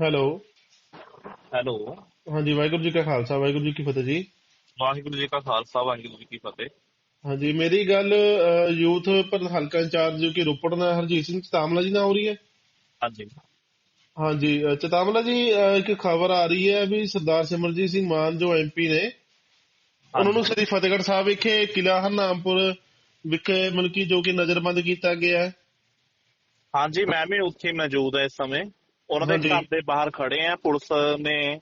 Hello. Hello. ਹਾਂਜੀ ਵਾਹਿਗੁਰੂ ਜੀ ਕਾ ਖਾਲਸਾ ਵਾਹਿਗੁਰੂ ਜੀ ਕੀ ਫਤਿਹ ਜੀ। ਵਾਹਿਗੁਰੂ ਜੀ ਕਾ ਖਾਲਸਾ ਵਾਹਿਗੁਰੂ ਜੀ ਕੀ ਫਤਿਹ। ਹਾਂਜੀ ਮੇਰੀ ਗੱਲ ਯੂਥ ਪਰ ਹਲਕਾ ਇੰਚਾਰਜ ਜੋ ਕਿ ਰੋਪੜ ਦਾ ਹਰਜੀਤ ਸਿੰਘ ਚਤਾਮਲਾ ਜੀ ਨਾਲ ਹੋ ਰਹੀ ਹੈ? ਹਾਂਜੀ। ਹਾਂਜੀ ਚਤਾਮਲਾ ਜੀ ਇੱਕ ਖਬਰ ਆ ਰਹੀ ਹੈ ਵੀ ਸਰਦਾਰ ਸਿਮਰਜੀਤ ਸਿੰਘ ਮਾਨ ਜੋ ਐਮਪੀ ਨੇ ਉਹਨਾਂ ਨੂੰ ਸ੍ਰੀ ਫਤਿਹਗੜ੍ਹ ਸਾਹਿਬ ਵਿਖੇ ਕਿਲਾ ਹਰਨਾਮਪੁਰ ਵਿਖੇ ਮਤਲਬ ਕਿ ਜੋ ਕਿ ਨਜ਼ਰਬੰਦ ਕੀਤਾ ਗਿਆ ਹੈ। ਹਾਂਜੀ ਮੈਂ ਵੀ ਉੱਥੇ ਮੌਜੂਦ ਹਾਂ ਇਸ ਸਮੇਂ। ਉਹਨਾਂ ਦੇ। ਘਰ ਦੇ ਬਾਹਰ ਖੜੇ ਆ। ਪੁਲਿਸ ਨੇ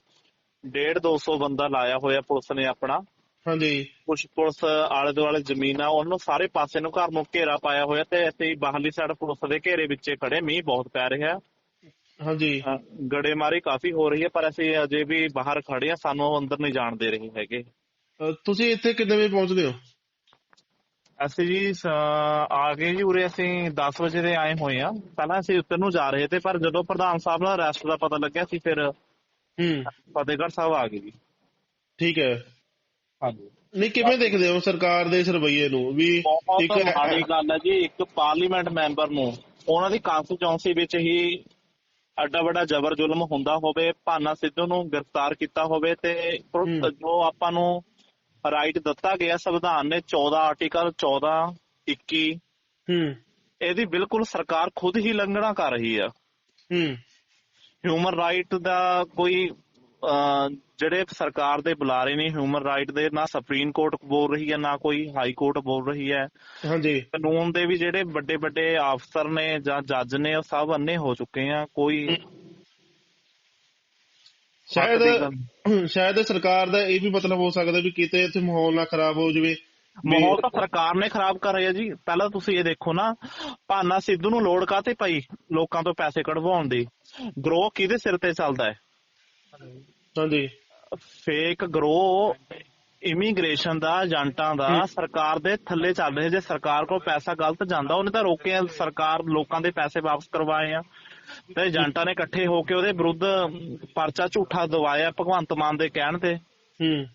1.5 200 ਬੰਦਾ ਲਾਇਆ ਹੋਇਆ ਪੁਲਿਸ ਨੇ ਆਪਣਾ। ਹਾਂਜੀ। ਕੁਝ ਪੁਲਿਸ ਆਲੇ ਦੁਆਲੇ ਜ਼ਮੀਨ ਆ ਉਹਨਾਂ ਨੂੰ ਸਾਰੇ ਪਾਸੇ ਨੂੰ ਘਰ ਨੂੰ ਘੇਰਾ ਪਾਇਆ ਹੋਇਆ ਤੇ ਅਸੀਂ ਬਾਹਰਲੀ ਸਾਈਡ ਪੁਲਿਸ ਦੇ ਘੇਰੇ ਵਿੱਚੇ ਖੜੇ ਮੀਂਹ ਬਹੁਤ ਪੈ ਰਿਹਾ। ਹਾਂਜੀ। ਗੜੇਮਾਰੀ ਕਾਫੀ ਹੋ ਰਹੀ ਹੈ ਪਰ ਅਸੀਂ ਅਜੇ ਵੀ ਬਾਹਰ ਖੜੇ ਆ। ਸਾਨੂੰ ਅੰਦਰ ਨਹੀਂ ਜਾਣ ਦੇ ਰਹੇ ਹੈਗੇ। ਤੁਸੀਂ ਇੱਥੇ ਕਿੰਨੇ ਵਜੇ ਪਹੁੰਚਦੇ ਹੋ? ਅਸੀਂ ਜੀ ਸ- ਆ ਗਏ ਜੀ ਉਰੇ ਅਸੀਂ 10 ਵਜੇ ਦੇ ਆਏ ਹੋਏ ਆ। ਪਹਿਲਾਂ ਅਸੀਂ ਉੱਤਰ ਨੂੰ ਜਾ ਰਹੇ ਤੇ ਪਰ ਜਦੋਂ ਪ੍ਰਧਾਨ ਸਾਹਿਬ ਨਾਲ ਅਰੈਸਟ ਦਾ ਪਤਾ ਲੱਗਿਆ ਸੀ ਫਿਰ ਹੂੰ। ਫਤਿਹਗੜ੍ਹ ਸਾਹਿਬ ਆ ਗਏ ਜੀ। ਠੀਕ ਹੈ। ਹਾਂਜੀ। ਨਹੀਂ ਕਿਵੇਂ ਦੇਖਦੇ ਹੋ ਸਰਕਾਰ ਦੇ ਇਸ ਰਵੱਈਏ ਨੂੰ? ਵੀ ਬਹੁਤ ਮਾੜੀ ਗੱਲ ਹੈ ਜੀ ਇੱਕ ਪਾਰਲੀਮੈਂਟ ਮੈਂਬਰ ਨੂੰ ਉਹਨਾਂ ਦੀ ਕਾਂਸਟੀਚੁਐਂਸੀ ਵਿੱਚ ਹੀ ਅੱਡਾ ਵੱਡਾ ਜ਼ਬਰ ਜ਼ੁਲਮ ਹੁੰਦਾ ਹੋਵੇ ਭਾਨਾ ਸਿੱਧੂ ਨੂੰ ਗ੍ਰਿਫਤਾਰ ਕੀਤਾ ਹੋਵੇ ਤੇ। ਜੋ ਆਪਾਂ ਨੂੰ ਰਾਈਟ ਦਿੱਤਾ ਗਿਆ ਸੰਵਿਧਾਨ ਨੇ 14 ਆਰਟੀਕਲ 14 21 ਹੂੰ। ਇਹਦੀ ਬਿਲਕੁਲ ਸਰਕਾਰ ਖੁਦ ਹੀ ਲੰਘਣਾ ਕਰ ਰਹੀ ਆ। ਹੂੰ। ਹਿਊਮਨ ਰਾਈਟ ਦਾ ਕੋਈ ਜਿਹੜੇ ਸਰਕਾਰ ਦੇ ਬੁਲਾਰੇ ਨੇ ਹਿਊਮਨ ਰਾਈਟ ਦੇ ਨਾ ਸੁਪਰੀਮ ਕੋਰਟ ਬੋਲ ਰਹੀ ਹੈ ਨਾ ਕੋਈ ਹਾਈ ਕੋਰਟ ਬੋਲ ਰਹੀ ਹੈ ਹਾਂਜੀ। ਕਾਨੂੰਨ ਦੇ ਵੀ ਜਿਹੜੇ ਵੱਡੇ ਵੱਡੇ ਅਫਸਰ ਨੇ ਜਾਂ ਜੱਜ ਨੇ ਉਹ ਸਭ ਅੰਨੇ ਹੋ ਚੁੱਕੇ ਆ। ਕੋਈ ਸ਼ਾਇਦ ਸ਼ਾਇਦ ਸਰਕਾਰ ਦਾ ਇਹ ਵੀ ਮਤਲਬ ਹੋ ਸਕਦਾ ਵੀ ਕਿਤੇ ਇੱਥੇ ਮਾਹੌਲ ਨਾ ਖਰਾਬ ਹੋ ਜਾਵੇ। ਮਾਹੌਲ ਤਾਂ ਸਰਕਾਰ ਨੇ ਖਰਾਬ ਕਰ ਰਹੀ ਹੈ ਜੀ। ਪਹਿਲਾਂ ਤੁਸੀਂ ਇਹ ਦੇਖੋ ਨਾ ਭਾਨਾ ਸਿੱਧੂ ਨੂੰ ਲੋੜ ਕਾਤੇ ਪਈ ਲੋਕਾਂ ਤੋਂ ਪੈਸੇ ਕਢਵਾਉਣ ਦੀ? ਗਰੋਹ ਕਿਹਦੇ ਸਿਰ ਤੇ ਚੱਲਦਾ ਹੈ? ਹਾਂਜੀ। ਫੇਕ ਗਰੋ ਇਮੀਗ੍ਰੇਸ਼ਨ ਦਾ ਏਜੰਟਾਂ ਦਾ। ਸਰਕਾਰ ਦੇ ਥੱਲੇ ਚੱਲ ਰਿਹਾ ਜੇ ਸਰਕਾਰ ਕੋਲ ਪੈਸਾ ਗਲਤ ਜਾਂਦਾ ਉਹਨੇ ਤਾਂ ਰੋਕਿਆ। ਸਰਕਾਰ ਲੋਕਾਂ ਦੇ ਪੈਸੇ ਵਾਪਸ ਕਰਵਾਏ ਆ। ਤੇ ਏਜੰਟਾਂ ਨੇ ਇਕੱਠੇ ਹੋ ਕੇ ਉਹਦੇ ਵਿਰੁੱਧ ਪਰਚਾ ਝੂਠਾ ਦਵਾਇਆ ਭਗਵੰਤ ਮਾਨ ਦੇ ਕਹਿਣ ਤੇ। ਹੂੰ।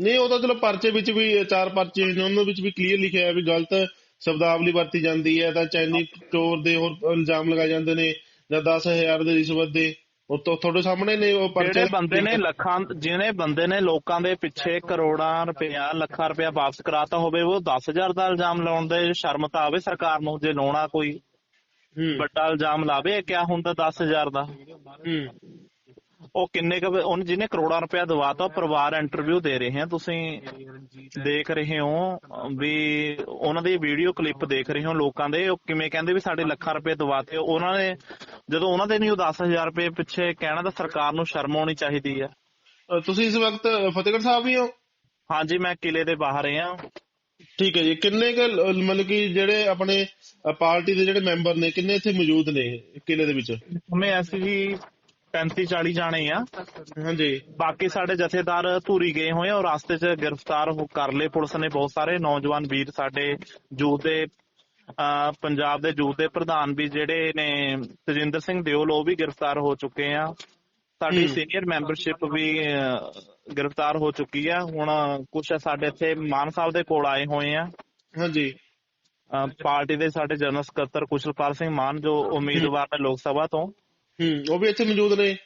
ਨਹੀਂ ਉਹ ਤਾਂ ਚਲੋ ਪਰਚੇ ਵਿੱਚ ਵੀ ਚਾਰ ਪਰਚੇ ਨੇ ਉਹਨਾਂ ਵਿੱਚ ਵੀ ਕਲੀਅਰ ਲਿਖਿਆ ਹੈ ਵੀ ਗਲਤ ਸ਼ਬਦਾਵਲੀ ਵਰਤੀ ਜਾਂਦੀ ਹੈ ਤਾਂ ਚੈਨੀ ਚੋਰ ਦੇ ਹੋਰ ਇਲਜ਼ਾਮ ਲਗਾਏ ਜਾਂਦੇ ਨੇ ਜਾਂ 10000 ਦੇ ਰਿਸ਼ਵਤ ਦੇ ਉਹ ਤੋਂ ਤੁਹਾਡੇ ਸਾਹਮਣੇ ਨੇ ਉਹ ਪਰਚੇ। ਜਿਹੜੇ ਬੰਦੇ ਨੇ ਲੱਖਾਂ ਜਿਹਨੇ ਬੰਦੇ ਨੇ ਲੋਕਾਂ ਦੇ ਪਿੱਛੇ ਕਰੋੜਾਂ ਰੁਪਇਆ ਲੱਖਾਂ ਰੁਪਇਆ ਵਾਪਸ ਕਰਾਤਾ ਹੋਵੇ ਉਹ 10000 ਦਾ ਇਲਜ਼ਾਮ ਲਾਉਣ ਦੇ ਸ਼ਰਮ ਤਾਂ ਆਵੇ ਸਰਕਾਰ ਨੂੰ ਜੇ ਲਾਉਣਾ ਕੋਈ ਵੱਡਾ ਇਲਜ਼ਾਮ ਲਾਵੇ ਕਿਆ ਹੁੰਦਾ 10000 ਦਾ? ਹੂੰ। ਉਹ ਕਿੰਨੇ ਕੁ ਉਹਨੇ ਜਿਹਨੇ ਕਰੋੜਾਂ ਰੁਪਇਆ ਦਵਾਤਾ ਪਰਿਵਾਰ ਇੰਟਰਵਿਊ ਦੇ ਰਹੇ ਆ। ਤੁਸੀਂ ਦੇਖ ਰਹੇ ਹੋ ਵੀ ਉਹਨਾਂ ਦੀ ਵੀਡੀਓ ਕਲਿੱਪ ਦੇਖ ਰਹੇ ਹੋ ਲੋਕਾਂ ਦੇ। ਉਹ ਕਿਵੇਂ ਕਹਿੰਦੇ ਵੀ ਸਾਡੇ ਲੱਖਾਂ ਰੁਪਏ ਦਵਾਤੇ। ਉਹਨਾਂ ਨੇ ਜਦੋਂ ਉਹਨਾਂ ਦੇ ਨਹੀਂ ਉਹ 10000 ਰੁਪਏ ਪਿੱਛੇ ਕਹਿਣਾ ਤਾਂ ਸਰਕਾਰ ਨੂੰ ਸ਼ਰਮ ਆਉਣੀ ਚਾਹੀਦੀ ਆ। ਤੁਸੀਂ ਇਸ ਵਕਤ ਫਤਿਹਗੜ੍ਹ ਸਾਹਿਬ ਹੀ ਹੋ? ਹਾਂਜੀ ਮੈਂ ਕਿਲੇ ਦੇ ਬਾਹਰ ਆ ਠੀਕ ਹੈ ਜੀ। ਕਿੰਨੇ ਕੁ ਮਤਲਬ ਕਿ ਜਿਹੜੇ ਆਪਣੇ ਪਾਰਟੀ ਦੇ ਜਿਹੜੇ ਮੈਂਬਰ ਨੇ ਕਿੰਨੇ ਇੱਥੇ ਮੌਜੂਦ ਨੇ ਕਿਲੇ ਦੇ ਵਿੱਚ? ਮੈਂ ਅਸੀਂ ਜੀ 35 40 ਜਾਣੇ ਆ। ਹਾਂਜੀ। ਬਾਕੀ ਸਾਡੇ ਜਥੇਦਾਰ ਧੂਰੀ ਗਏ ਹੋਏ ਆ ਔਰ ਰਾਸਤੇ 'ਚ ਗ੍ਰਿਫਤਾਰ ਹੋ ਕਰ ਲਏ ਪੁਲਿਸ ਨੇ ਬਹੁਤ ਸਾਰੇ। ਨੌਜਵਾਨ ਵੀਰ ਸਾਡੇ ਯੂਥ ਦੇ ਪੰਜਾਬ ਦੇ ਯੂਥ ਦੇ ਪ੍ਰਧਾਨ ਵੀ ਜਿਹੜੇ ਨੇ ਤਜਿੰਦਰ ਸਿੰਘ ਦਿਓਲ ਉਹ ਵੀ ਗ੍ਰਿਫਤਾਰ ਹੋ ਚੁੱਕੇ ਆ। ਸਾਡੀ। ਸੀਨੀਅਰ ਮੈਂਬਰਸ਼ਿਪ ਵੀ ਗ੍ਰਿਫਤਾਰ ਹੋ ਚੁੱਕੀ ਆ। ਹੁਣ ਕੁਝ ਸਾਡੇ ਇੱਥੇ ਮਾਨ ਸਾਹਿਬ ਦੇ ਕੋਲ ਆਏ ਹੋਏ ਆ। ਹਾਂਜੀ। ਪਾਰਟੀ ਦੇ ਸਾਡੇ ਜਨਰਲ ਸਕੱਤਰ ਕੁਸ਼ਲਪਾਲ ਸਿੰਘ ਮਾਨ ਜੋ ਉਮੀਦਵਾਰ ਨੇ ਲੋਕ ਸਭਾ ਤੋਂ। ਹੂੰ ਉਹ ਵੀ ਇੱਥੇ ਮੌਜੂਦ ਨੇ?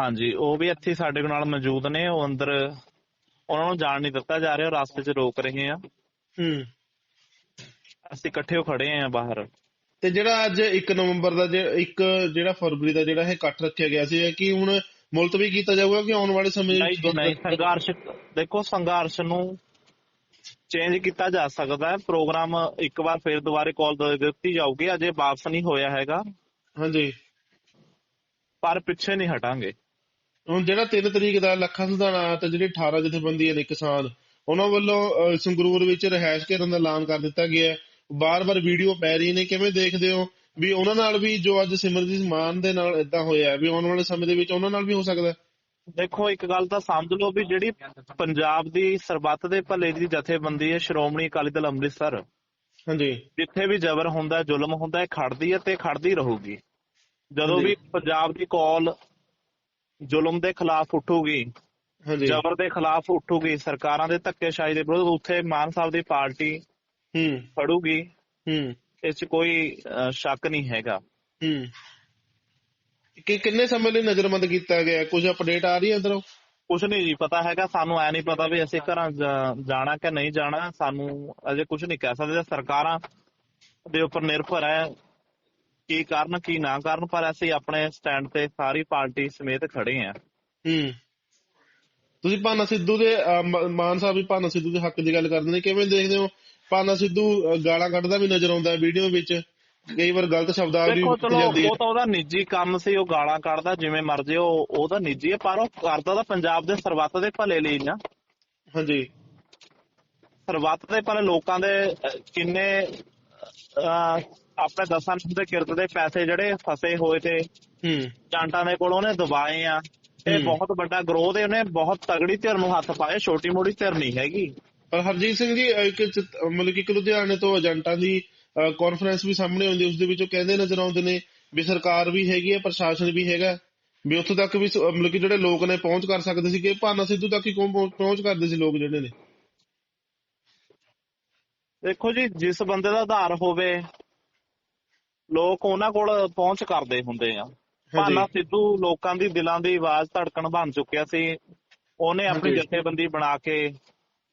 ਹਾਂਜੀ ਉਹ ਵੀ ਇੱਥੇ ਸਾਡੇ ਨਾਲ ਮੌਜੂਦ ਨੇ। ਉਹ ਅੰਦਰ ਉਹਨਾਂ ਨੂੰ ਜਾਣ ਨਹੀਂ ਦਿੱਤਾ ਜਾ ਰਿਹਾ। ਉਹ ਰਾਸਤੇ 'ਚ ਰੋਕ ਰਹੇ ਆ। ਹੂੰ। ਅਸੀਂ ਇਕੱਠੇ ਖੜੇ ਆ ਬਾਹਰ। ਤੇ ਜਿਹੜਾ ਅੱਜ 1 ਨਵੰਬਰ ਦਾ ਇੱਕ ਜਿਹੜਾ ਫਰਵਰੀ ਦਾ ਜਿਹੜਾ ਇਹ ਇਕੱਠ ਰੱਖਿਆ ਗਿਆ ਸੀ ਕਿ ਹੁਣ ਮੁਲਤਵੀ ਕੀਤਾ ਜਾਊਗਾ ਕਿ ਆਉਣ ਵਾਲੇ ਸਮੇਂ ਵਿੱਚ ਨਹੀਂ ਸੰਘਰਸ਼ ਦੇਖੋ ਸੰਘਰਸ਼ ਨੂੰ ਚੇਂਜ ਕੀਤਾ ਜਾ ਸਕਦਾ ਹੈ। ਪ੍ਰੋਗਰਾਮ ਇੱਕ ਵਾਰ ਫਿਰ ਦੁਬਾਰੇ ਕਾਲ ਦਿੱਤੀ ਜਾਊਗੀ। ਅਜੇ ਵਾਪਸ ਨਹੀਂ ਹੋਇਆ ਹੈਗਾ। ਹਾਂਜੀ। ਪਰ ਪਿੱਛੇ ਨਹੀਂ ਹਟਾਂਗੇ। ਹੁਣ ਜਿਹੜਾ 3 ਤਰੀਕ ਦਾ ਲੱਖਾਂ ਸੁਧਾਣਾ ਤੇ ਜਿਹੜੇ 18 ਜਥੇਬੰਦੀਆਂ ਨੇ ਕਿਸਾਨ ਉਹਨਾਂ ਵੱਲੋਂ ਸੰਗਰੂਰ ਵਿੱਚ ਰਹਿائش ਘੇਰਨ ਦਾ ਐਲਾਨ ਕਰ ਦਿੱਤਾ ਗਿਆ ਬਾਰ-ਬਾਰ ਵੀਡੀਓ ਪੈ ਰਹੀ ਨੇ ਕਿਵੇਂ ਦੇਖਦੇ ਹੋ? ਵੀ ਉਹਨਾਂ ਨਾਲ ਵੀ ਜੋ ਅੱਜ ਸਿਮਰਜੀਤ ਮਾਨ ਦੇ ਨਾਲ ਇਦਾਂ ਹੋਇਆ ਵੀ ਆਉਣ ਵਾਲੇ ਸਮੇਂ ਦੇ ਵਿੱਚ ਉਹਨਾਂ ਨਾਲ ਵੀ ਹੋ ਸਕਦਾ? ਹੈ? ਦੇਖੋ ਇੱਕ ਗੱਲ ਤਾਂ ਸਮਝ ਲਓ ਵੀ ਜਿਹੜੀ ਪੰਜਾਬ ਦੀ ਸਰਬੱਤ ਦੇ ਭਲੇ ਦੀ ਜਥੇਬੰਦੀ ਹੈ ਸ਼੍ਰੋਮਣੀ ਅਕਾਲੀ ਦਲ ਅੰਮ੍ਰਿਤਸਰ। ਹਾਂਜੀ। ਜਿੱਥੇ ਵੀ ਜ਼ਬਰ ਹੁੰਦਾ ਜ਼ੁਲਮ ਹੁੰਦਾ ਹੈ ਖੜਦੀ ਹੈ ਤੇ ਖੜਦੀ ਰਹੂਗੀ। ਜਦੋਂ। ਵੀ ਪੰਜਾਬ ਦੀ ਕਾਲ ਜ਼ੁਲਮ ਦੇ ਖਿਲਾਫ ਉੱਠੂਗੀ ਹਾਂਜੀ। ਜ਼ਬਰ ਦੇ ਖਿਲਾਫ ਉੱਠੂਗੀ ਸਰਕਾਰਾਂ ਦੇ ਧੱਕੇਸ਼ਾਹੀ ਦੇ ਵਿਰੁੱਧ ਉੱਥੇ ਮਾਨ ਸਾਹਿਬ ਦੀ ਪਾਰਟੀ ਹੂੰ। ਫੜੂਗੀ ਹੂੰ। ਇਸ 'ਚ ਕੋਈ ਅਹ, ਸ਼ੱਕ ਨਹੀਂ ਹੈਗਾ। ਹੂੰ। ਕਿ ਕਿੰਨੇ ਸਮੇਂ ਲਈ ਨਜ਼ਰਬੰਦ ਕੀਤਾ ਗਿਆ? ਕੁਝ ਅਪਡੇਟ ਆ ਰਹੀ ਹੈ ਅੰਦਰੋਂ? ਕੁਝ ਨਹੀਂ ਜੀ ਪਤਾ ਹੈਗਾ ਸਾਨੂੰ ਐ ਨਹੀਂ ਪਤਾ ਵੀ ਅਸੀਂ ਘਰਾਂ ਜਾ- ਜਾਣਾ ਕਿ ਨਹੀਂ ਜਾਣਾ। ਸਾਨੂੰ ਅਜੇ ਕੁਝ ਨਹੀਂ ਕਹਿ ਸਕਦੇ। ਸਰਕਾਰਾਂ ਦੇ ਉੱਪਰ ਨਿਰਭਰ ਹੈ ਕੀ ਕਰਨ ਕੀ ਨਾ ਕਰਨ ਪਰ ਅਸੀਂ ਆਪਣੇ ਸਟੈਂਡ ਤੇ ਸਾਰੀ ਪਾਰਟੀ ਸਮੇਤ ਖੜੇ ਆ ਹੂੰ। ਤੁਸੀਂ ਭਾਨਾ ਸਿੱਧੂ ਦੇ ਅਹ, ਮ- ਮਾਨ ਸਾਹਿਬ ਵੀ ਭਾਨਾ ਸਿੱਧੂ ਦੇ ਹੱਕ ਦੀ ਗੱਲ ਕਰਦੇ ਨੇ। ਕਿਵੇਂ ਦੇਖਦੇ ਹੋ? ਭਾਨਾ ਸਿੱਧੂ ਗਾਲਾਂ ਕੱਢਦਾ ਵੀ ਨਜ਼ਰ ਆਉਂਦਾ ਵੀਡੀਓ ਵਿੱਚ। ਕਈ ਵਾਰ ਗਲਤ ਸ਼ਬਦਾਵਲੀ ਜਾਂਦੀ ਹੈ। ਉਹ ਤਾਂ ਉਹਦਾ ਨਿੱਜੀ ਕੰਮ ਸੀ ਉਹ ਗਾਲਾਂ ਕੱਢਦਾ ਜਿਵੇਂ ਮਰਜ਼ੀ ਉਹ ਉਹਦਾ ਨਿੱਜੀ ਹੈ ਪਰ ਉਹ ਕਰਦਾ ਤਾਂ ਪੰਜਾਬ ਦੇ ਸਰਬੱਤ ਦੇ ਭਲੇ ਲਈ ਨਾ। ਹਾਂਜੀ। ਸਰਬੱਤ ਦੇ ਭਲੇ ਲੋਕਾਂ ਦੇ ਕਿੰਨੇ ਆਪਣੇ ਦਸਾਂ ਦੇ ਕਿਰਤ ਦੇ ਪੈਸੇ ਜਿਹੜੇ ਫਸੇ ਹੋਏ ਤੇ ਹੂੰ। ਜਾਂਟਾਂ ਦੇ ਕੋਲ ਉਹਨੇ ਦਬਾਏ ਆ। ਇਹ ਹੂੰ। ਬਹੁਤ ਵੱਡਾ ਗਰੋਹ ਦੇ ਉਹਨੇ ਬਹੁਤ ਤਗੜੀ ਧਿਰ ਨੂੰ ਹੱਥ ਪਾਏ ਛੋਟੀ ਮੋਟੀ ਧਿਰ ਨਹੀਂ ਹੈਗੀ। ਪਰ ਹਰਜੀਤ ਸਿੰਘ ਜੀ ਇੱਕ ਚਿਤ- ਮਤਲਬ ਕਿ ਇੱਕ ਲੁਧਿਆਣੇ ਤੋਂ ਏਜੰਟਾਂ ਦੀ ਕਾਨਫਰੰਸ ਵੀ ਸਾਹਮਣੇ ਆਉਂਦੀ ਉਸ ਦੇ ਵਿੱਚੋਂ ਕਹਿੰਦੇ ਨਜ਼ਰ ਆਉਂਦੇ ਨੇ ਵੀ ਸਰਕਾਰ ਵੀ ਹੈਗੀ ਹੈ ਪ੍ਰਸ਼ਾਸਨ ਵੀ ਹੈਗਾ ਵੀ ਉੱਥੋਂ ਤੱਕ ਵੀ ਸ- ਮਤਲਬ ਕਿ ਜਿਹੜੇ ਲੋਕ ਨੇ ਪਹੁੰਚ ਕਰ ਸਕਦੇ ਸੀ ਕਿ ਭਾਨਾ ਸਿੱਧੂ ਤੱਕ ਹੀ ਕੌਣ ਪਹੁੰਚ- ਪਹੁੰਚ ਕਰਦੇ ਸੀ ਲੋਕ ਜਿਹੜੇ ਨੇ? ਦੇਖੋ ਜੀ ਜਿਸ ਬੰਦੇ ਦਾ ਆਧਾਰ ਹੋਵੇ ਲੋਕ ਉਹਨਾਂ ਕੋਲ ਪਹੁੰਚ ਕਰਦੇ ਹੁੰਦੇ ਆ। ਭਾਨਾ ਸਿੱਧੂ ਲੋਕਾਂ ਦੀ ਦਿਲਾਂ ਦੀ ਆਵਾਜ਼ ਧੜਕਣ ਬਣ ਚੁੱਕਿਆ ਸੀ। ਉਹਨੇ ਆਪਣੀ ਹਾਂਜੀ। ਜਥੇਬੰਦੀ ਬਣਾ ਕੇ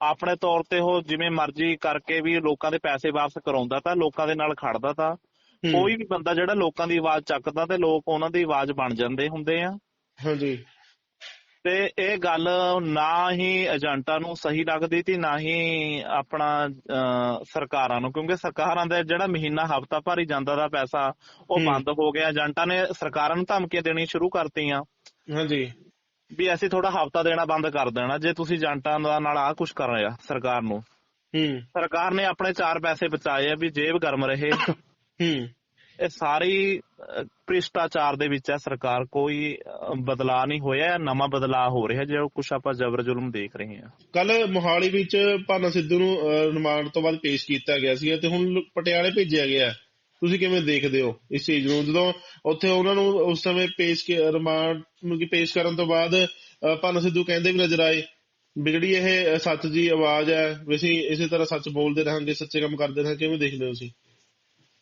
ਆਪਣੇ ਤੌਰ ਤੇ ਉਹ ਜਿਵੇਂ ਮਰਜ਼ੀ ਕਰਕੇ ਵੀ ਲੋਕਾਂ ਦੇ ਪੈਸੇ ਵਾਪਸ ਕਰਾਉਂਦਾ ਤਾਂ ਲੋਕਾਂ ਦੇ ਨਾਲ ਖੜਦਾ ਤਾਂ। ਕੋਈ ਵੀ ਬੰਦਾ ਜਿਹੜਾ ਲੋਕਾਂ ਦੀ ਆਵਾਜ਼ ਚੱਕਦਾ ਤੇ ਲੋਕ ਉਹਨਾਂ ਦੀ ਆਵਾਜ਼ ਬਣ ਜਾਂਦੇ ਹੁੰਦੇ ਆ। ਹਾਂਜੀ। ਤੇ ਇਹ ਗੱਲ ਨਾ ਹੀ ਏਜੰਟਾਂ ਨੂੰ ਸਹੀ ਲੱਗਦੀ ਤੇ ਨਾ ਹੀ ਆਪਣਾ ਸਰਕਾਰਾਂ ਨੂੰ ਕਿਉਂਕਿ ਸਰਕਾਰਾਂ ਦਾ ਜਿਹੜਾ ਮਹੀਨਾ ਹਫਤਾ ਭਰੀ ਜਾਂਦਾ ਦਾ ਪੈਸਾ ਉਹ। ਬੰਦ ਹੋ ਗਿਆ। ਏਜੰਟਾਂ ਨੇ ਸਰਕਾਰਾਂ ਨੂੰ ਧਮਕੀਆਂ ਦੇਣੀ ਸ਼ੁਰੂ ਕਰਤੀਆਂ। ਹਾਂਜੀ। ਵੀ ਅਸੀਂ ਥੋੜਾ ਹਫਤਾ ਦੇਣਾ ਬੰਦ ਕਰ ਦੇਣਾ ਜੇ ਤੁਸੀਂ ਏਜੰਟਾਂ ਦਾ ਨਾਲ ਆਹ ਕੁਝ ਕਰ ਰਿਹਾ ਸਰਕਾਰ ਨੂੰ। ਹੂੰ। ਸਰਕਾਰ ਨੇ ਆਪਣੇ ਚਾਰ ਪੈਸੇ ਬਚਾਏ ਆ ਵੀ ਜੇਬ ਗਰਮ ਰਹੇ। ਹੂੰ। ਇਹ ਸਾਰੀ ਅਹ, ਭ੍ਰਿਸ਼ਟਾਚਾਰ ਦੇ ਵਿੱਚ ਹੈ ਸਰਕਾਰ ਕੋਈ ਅਹ, ਬਦਲਾਅ ਨਹੀਂ ਹੋਇਆ ਨਵਾਂ ਬਦਲਾਅ ਹੋ ਰਿਹਾ ਜਿਹੜਾ ਕੁਛ ਆਪਾਂ ਜ਼ਬਰ ਜ਼ੁਲਮ ਦੇਖ ਰਹੇ ਹਾਂ। ਕੱਲ ਮੋਹਾਲੀ ਵਿੱਚ ਭਾਨਾ ਸਿੱਧੂ ਨੂੰ ਰਿਮਾਂਡ ਤੋਂ ਬਾਅਦ ਪੇਸ਼ ਕੀਤਾ ਗਿਆ ਸੀ ਤੇ ਹੁਣ ਪਟਿਆਲੇ ਭੇਜਿਆ ਗਿਆ। ਤੁਸੀਂ ਕਿਵੇਂ ਦੇਖਦੇ ਹੋ ਇਸ ਚੀਜ਼ ਨੂੰ? ਜਦੋਂ ਉੱਥੇ ਉਹਨਾਂ ਨੂੰ ਉਸ ਸਮੇਂ ਪੇਸ਼ ਕੀ- ਰਿਮਾਂਡ ਨੂੰ ਪੇਸ਼ ਕਰਨ ਤੋਂ ਬਾਅਦ ਅਹ, ਸਿੱਧੂ ਕਹਿੰਦੇ ਵੀ ਨਜ਼ਰ ਆਏ ਵੀ ਜਿਹੜੀ ਇਹ ਸੱਚ ਦੀ ਆਵਾਜ਼ ਹੈ ਵੀ ਅਸੀਂ ਇਸੇ ਤਰ੍ਹਾਂ ਸੱਚ ਬੋਲਦੇ ਰਹਾਂਗੇ ਸੱਚੇ ਕੰਮ ਕਰਦੇ ਰਹਾਂਗੇ ਕਿਵੇਂ ਦੇਖਦੇ ਹੋ ਤੁਸੀਂ?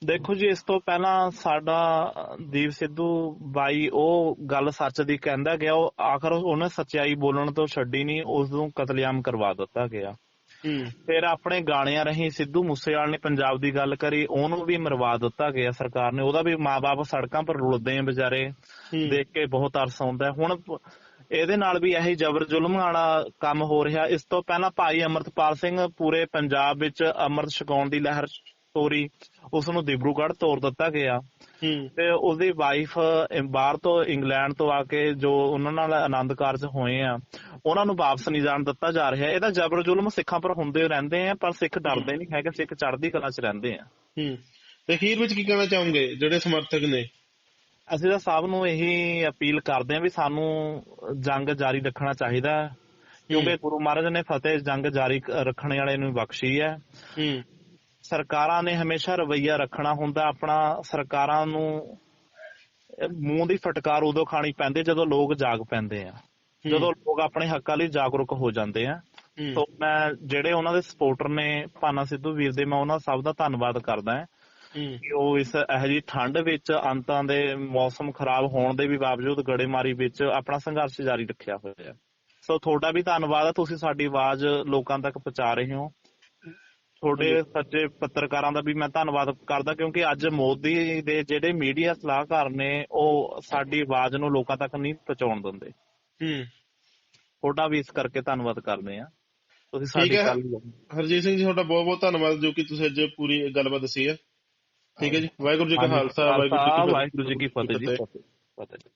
ਦੇਖੋ ਜੀ ਇਸ ਤੋਂ ਪਹਿਲਾਂ ਸਾਡਾ ਦੀਪ ਸਿੱਧੂ ਬਾਈ ਉਹ ਗੱਲ ਸੱਚ ਦੀ ਕਹਿੰਦਾ ਗਿਆ ਉਹ ਆਖਰ ਉਹਨੇ ਸੱਚਾਈ ਬੋਲਣ ਤੋਂ ਛੱਡੀ ਨਹੀਂ ਉਸ ਨੂੰ ਕਤਲੇਆਮ ਕਰਵਾ ਦਿੱਤਾ ਗਿਆ। ਫਿਰ ਆਪਣੇ ਗਾਣਿਆਂ ਰਹੀ ਸਿੱਧੂ ਮੂਸੇਵਾਲ ਨੇ ਪੰਜਾਬ ਦੀ ਗੱਲ ਕਰੀ ਉਹਨੂੰ ਵੀ ਮਰਵਾ ਦਿੱਤਾ ਗਿਆ ਸਰਕਾਰ ਨੇ ਉਹਦਾ ਵੀ ਮਾਪੇ ਸੜਕਾਂ ਪਰ ਰੁਲਦੇ ਆ ਵਿਚਾਰੇ। ਦੇਖ ਕੇ ਬਹੁਤ ਤਰਸ ਆਉਂਦਾ। ਹੁਣ ਇਹਦੇ ਨਾਲ ਵੀ ਇਹੀ ਜ਼ਬਰ ਜ਼ੁਲਮ ਵਾਲਾ ਕੰਮ ਹੋ ਰਿਹਾ ਇਸ ਤੋਂ ਪਹਿਲਾਂ ਭਾਈ ਅਮਰਤਪਾਲ ਸਿੰਘ ਪੂਰੇ ਪੰਜਾਬ ਵਿੱਚ ਅੰਮ੍ਰਿਤ ਛਕਾਉਣ ਦੀ ਲਹਿਰ ਤੋਰੀ ਉਸ ਨੂੰ ਦਿਬਰੂਗੜ੍ਹ ਤੋਰ ਦਿੱਤਾ ਗਿਆ। ਤੇ ਉਹਦੀ ਵਾਈਫ ਬਾਹਰ ਤੋਂ ਇੰਗਲੈਂਡ ਤੋਂ ਆ ਕੇ ਜੋ ਉਹਨਾਂ ਨਾਲ ਆਨੰਦ ਕਾਰਜ ਹੋਏ ਆ ਉਹਨਾਂ ਨੂੰ ਵਾਪਸ ਨਹੀਂ ਜਾਣ ਦਿੱਤਾ ਜਾ ਰਿਹਾ। ਇਹਦਾ ਜ਼ਬਰ ਜ਼ੁਲਮ ਸਿੱਖਾਂ ਪਰ ਹੁੰਦੇ ਰਹਿੰਦੇ ਆ ਪਰ ਸਿੱਖ ਡਰਦੇ ਨਹੀਂ ਹੈਗੇ ਸਿੱਖ ਚੜ੍ਹਦੀ ਕਲਾ 'ਚ ਰਹਿੰਦੇ ਆ। ਹੂੰ। ਤੇ ਅਖੀਰ ਵਿੱਚ ਕੀ ਕਹਿਣਾ ਚਾਹੋਗੇ ਜਿਹੜੇ ਸਮਰਥਕ ਨੇ? ਅਸੀਂ ਤਾਂ ਸਭ ਨੂੰ ਇਹੀ ਅਪੀਲ ਕਰਦੇ ਹਾਂ ਵੀ ਸਾਨੂੰ ਜੰਗ ਜਾਰੀ ਰੱਖਣਾ ਚਾਹੀਦਾ ਕਿਉਂਕਿ ਗੁਰੂ ਮਹਾਰਾਜ ਨੇ ਫਤਿਹ ਜੰਗ ਜਾਰੀ ਰੱਖਣ ਵਾਲੇ ਨੂੰ ਬਖਸ਼ੀ ਹੈ। ਹੂੰ। ਸਰਕਾਰਾਂ ਨੇ ਹਮੇਸ਼ਾ ਰਵਈਆ ਰੱਖਣਾ ਹੁੰਦਾ ਆਪਣਾ ਸਰਕਾਰਾਂ ਨੂੰ ਮੂੰਹ ਦੀ ਫਟਕਾਰ ਉਦੋਂ ਖਾਣੀ ਪੈਂਦੀ ਜਦੋਂ ਲੋਕ ਜਾਗ ਪੈਂਦੇ ਆ। ਜਦੋਂ ਲੋਕ ਆਪਣੇ ਹੱਕਾਂ ਲਈ ਜਾਗਰੂਕ ਹੋ ਜਾਂਦੇ ਆ। ਤੋਂ ਮੈਂ ਜਿਹੜੇ ਉਹਨਾਂ ਦੇ ਸਪੋਰਟਰ ਨੇ ਭਾਨਾ ਸਿੱਧੂ ਵੀਰ ਦੇ ਮੈਂ ਉਹਨਾਂ ਸਭ ਦਾ ਧੰਨਵਾਦ ਕਰਦਾ ਹਾਂ। ਕਿ ਉਹ ਇਸ ਇਹੋ ਜਿਹੀ ਠੰਡ ਵਿੱਚ ਅੰਤਾਂ ਦੇ ਮੌਸਮ ਖਰਾਬ ਹੋਣ ਦੇ ਵੀ ਬਾਵਜੂਦ ਗੜੇਮਾਰੀ ਵਿੱਚ ਆਪਣਾ ਸੰਘਰਸ਼ ਜਾਰੀ ਰੱਖਿਆ ਹੋਇਆ ਹੈ। ਸੋ ਤੁਹਾਡਾ ਵੀ ਧੰਨਵਾਦ ਹੈ ਤੁਸੀਂ ਸਾਡੀ ਆਵਾਜ਼ ਲੋਕਾਂ ਤੱਕ ਪਹੁੰਚਾ ਰਹੇ ਹੋ। ਤੁਹਾਡੇ ਸੱਚੇ ਪੱਤਰਕਾਰਾਂ ਦਾ ਵੀ ਮੈਂ ਧੰਨਵਾਦ ਕਰਦਾ ਕਿਉਂਕਿ ਅੱਜ ਮੋਦੀ ਦੇ ਜਿਹੜੇ ਮੀਡੀਆ ਸਲਾਹਕਾਰ ਨੇ ਉਹ ਸਾਡੀ ਆਵਾਜ਼ ਨੂੰ ਲੋਕਾਂ ਤੱਕ ਨਹੀਂ ਪਹੁੰਚਾਉਣ ਦਿੰਦੇ। ਹੂੰ। ਤੁਹਾਡਾ ਵੀ ਇਸ ਕਰਕੇ ਧੰਨਵਾਦ ਕਰਦੇ ਆ ਤੁਸੀਂ ਸਾਡੀ ਗੱਲ ਹਰਜੀਤ ਸਿੰਘ ਜੀ ਤੁਹਾਡਾ ਬਹੁਤ ਬਹੁਤ ਧੰਨਵਾਦ ਜੋ ਕਿ ਤੁਸੀਂ ਅੱਜ ਪੂਰੀ ਗੱਲਬਾਤ ਦੱਸੀ ਹੈ। ਠੀਕ ਹੈ ਜੀ। ਵਾਹਿਗੁਰੂ ਜੀ ਕਾ ਖਾਲਸਾ ਵਾਹਿਗੁਰੂ ਜੀ ਕੀ ਫਤਿਹ। ਜੀ ਫਤਿਹ